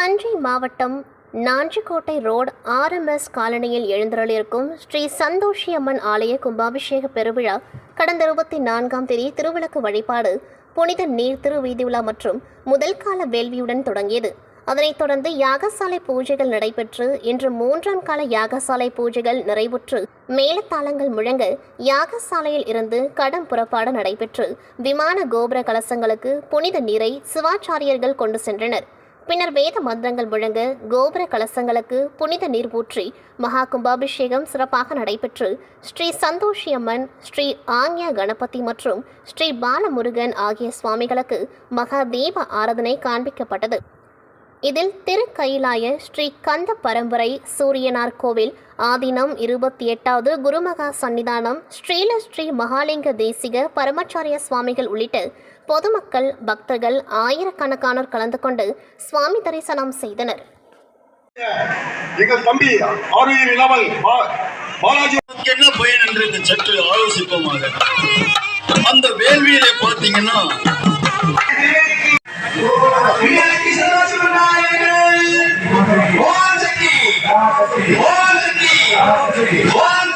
தஞ்சை மாவட்டம் Nanjikottai road RMS காலனியில் எழுந்தருளிருக்கும் ஸ்ரீ சந்தோஷி அம்மன் ஆலய கும்பாபிஷேக பெருவிழா கடந்த இருபத்தி நான்காம் தேதி திருவிளக்கு வழிபாடு புனித நீர் திருவீதிவிழா மற்றும் முதல் கால வேள்வியுடன் தொடங்கியது. அதனைத் தொடர்ந்து யாகசாலை பூஜைகள் நடைபெற்று இன்று மூன்றாம் கால யாகசாலை பூஜைகள் நிறைவுற்று மேலத்தாளங்கள் முழங்க யாகசாலையில் இருந்து கடம் புறப்பாடு நடைபெற்று விமான கோபுர கலசங்களுக்கு புனித நீரை சிவாச்சாரியர்கள் கொண்டு சென்றனர். பின்னர் வேத மந்திரங்கள் முழங்க கோபுர கலசங்களுக்கு புனித நீர் ஊற்றி மகா கும்பாபிஷேகம் சிறப்பாக நடைபெற்று ஸ்ரீ சந்தோஷி அம்மன் ஸ்ரீ ஆங்யா கணபதி மற்றும் ஸ்ரீ பாலமுருகன் ஆகிய சுவாமிகளுக்கு மகா தீப ஆராதனை காண்பிக்கப்பட்டது. இதில் திருக்கயிலாய ஸ்ரீ கந்த பரம்பரை சூரியனார் கோவில் ஆதினம் இருபத்தி எட்டாவது குருமகா சன்னிதானம் ஸ்ரீல ஸ்ரீ மகாலிங்க தேசிக பரமாச்சாரிய சுவாமிகள் உள்ளிட்ட பொதுமக்கள் பக்தர்கள் ஆயிரக்கணக்கானோர் கலந்து கொண்டு சுவாமி தரிசனம் செய்தனர். எங்கள் தம்பி ஆரோக்கியம் இல்லாமல் பாலாஜி என்ன பயன் என்று சற்று ஆலோசிப்போமாக. அந்த வேள்வியிலே பார்த்தீங்கன்னா ভগবান